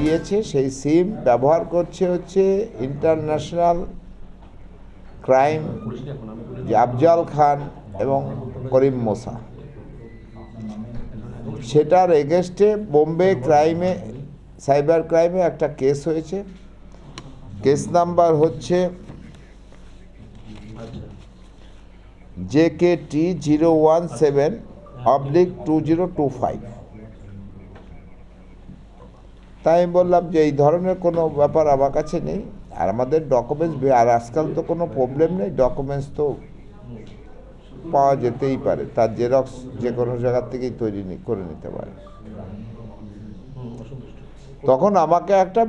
হারিয়েছে সেই সিম ব্যবহার করছে হচ্ছে ইন্টারন্যাশনাল ক্রাইম আফজাল খান এবং করিম মোসা। সেটার এগেনস্টে বোম্বে ক্রাইমে সাইবার ক্রাইমে একটা কেস হয়েছে। কেস নাম্বার হচ্ছে J K T zero one seven oblique two zero two five তাই আমি বললাম যে এই ধরনের কোনো ব্যাপার আমার কাছে নেই। আর আমাদের ডকুমেন্টস আর আজকাল তো কোনো প্রবলেম নেই। ডকুমেন্টস তো পাওয়া যেতেই পারে। তার জেরক্স যে কোনো জায়গার থেকেই তৈরি করে নিতে পারে। তখন আমাকে একটা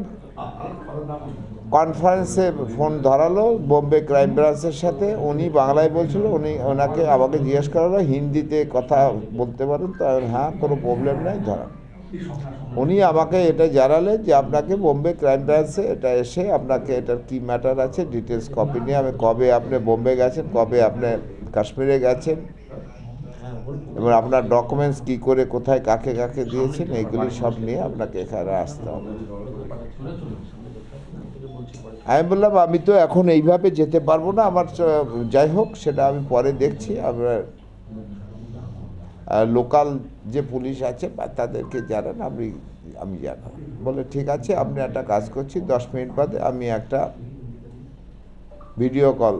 কনফারেন্সে ফোন ধরালো বোম্বে ক্রাইম ব্রাঞ্চের সাথে। উনি বাংলায় বলছিল, উনি ওনাকে আমাকে জিজ্ঞেস করালো, হিন্দিতে কথা বলতে পারেন। তো হ্যাঁ কোনো প্রবলেম নেই, ধরান। উনি আমাকে এটা জানালেন যে আপনাকে বোম্বে ক্রাইম ব্রাঞ্চে এটা এসে আপনাকে এটার কি ম্যাটার আছে ডিটেলস কপি নিয়ে আমি কবে আপনি বোম্বে গেছেন, কবে আপনি কাশ্মীরে গেছেন এবং আপনার ডকুমেন্টস কি করে, কোথায়, কাকে কাকে দিয়েছেন এইগুলি সব নিয়ে আপনাকে এখানে আসতে হবে। আমি বললাম, আমি তো এখন এইভাবে যেতে পারব না, আমার যাই হোক, সেটা আমি পরে দেখছি, আমরা লোকাল যে পুলিশ আছে, বা তাদেরকে জানান, আমি আমি জানাব বলে, ঠিক আছে, আপনি একটা কাজ করছি, দশ মিনিট বাদে আমি একটা ভিডিও কল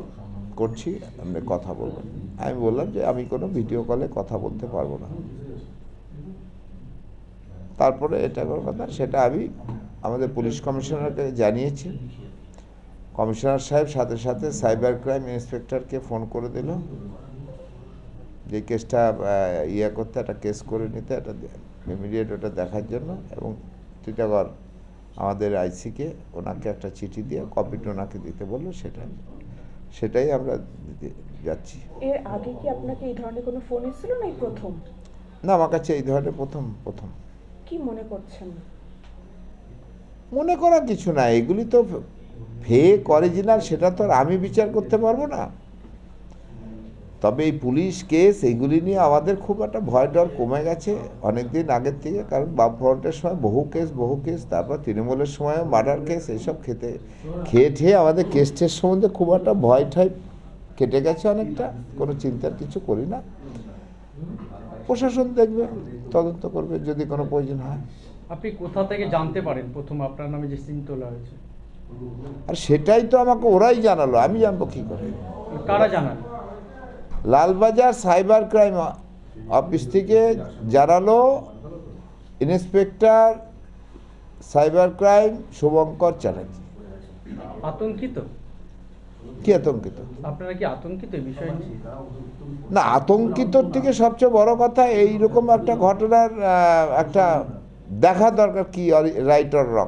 করছি, আপনি কথা বলবেন। আমি বললাম যে, আমি কোনো ভিডিও কলে কথা বলতে পারব না। তারপরে এটা কোনো কথা, সেটা আমি আমাদের পুলিশ কমিশনারকে জানিয়েছি। কমিশনার সাহেব সাথে সাথে সাইবার ক্রাইম ইন্সপেক্টরকে ফোন করে দিল। যে কেসটা ইয়ে করতে একটা কেস করে নিতে একটা ইমিডিয়েট ওটা দেখার জন্য এবং টিটাগড় আমাদের আইসিকে ওনাকে একটা চিঠি দিয়ে কপিটা ওনাকে দিতে বলল সেটা সেটাই আমরা দিতে যাচ্ছি। এর আগে কি আপনাকে এই ধরনের কোনো ফোন এসেছিল না এই প্রথম? না আমার কাছে এই ধরনের প্রথম প্রথম। কি মনে করছেন? মনে করা কিছু না এগুলি তো ফেক অরিজিনাল সেটা তো আর আমি বিচার করতে পারব না। তবে এই পুলিশ কেস এইগুলি নিয়ে আমাদের খুব একটা ভয় ডর কমে গেছে অনেক দিন আগের থেকে কারণ বাম ফ্রন্টের সময় বহু কেস বহু কেস তারপর তৃণমূলের সময়ও মার্ডার কেস এইসব খেতে খেয়ে ঠেয়ে আমাদের কেস টেস সম্বন্ধে খুব একটা ভয় ঠাই কেটে গেছে অনেকটা কোনো চিন্তার কিছু করি না। প্রশাসন দেখবে তদন্ত করবে যদি কোনো প্রয়োজন হয়। আপনি কোথা থেকে জানতে পারেন প্রথম আপনার নামে যে সিম তোলা হয়েছে? আর সেটাই তো আমাকে ওরাই জানালো আমি জানব কী করে? কারা জানান লালবাজার সাইবার ক্রাইম অফিস থেকে জানালো inspector cyber crime Shubhankar Chatterjee. আতঙ্কিত? কি আতঙ্কিত? আপনারা কি আতঙ্কিত বিষয়? না আতঙ্কিতর থেকে সবচেয়ে বড় কথা এই রকম একটা ঘটনার একটা দেখা দরকার কি right or wrong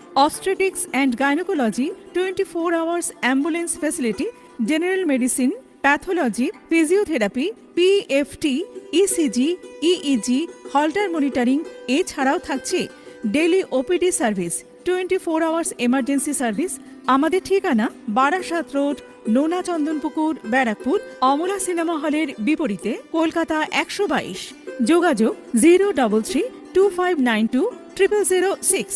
obstetrics and gynecology 24 hours ambulance facility, general medicine, pathology, physiotherapy pft ECG EEG holter monitoring এছাড়াও থাকছে daily OPD service twenty four hours emergency service আমাদের ঠিকানা বারাসাত রোড নোনা চন্দনপুকুর ব্যারাকপুর, অমলা সিনেমা হলের বিপরীতে কলকাতা একশো বাইশ। যোগাযোগ zero double three two five nine two triple zero six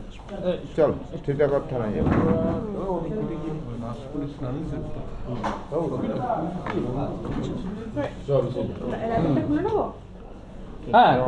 चल ठीक है कथा नहीं है হ্যাঁ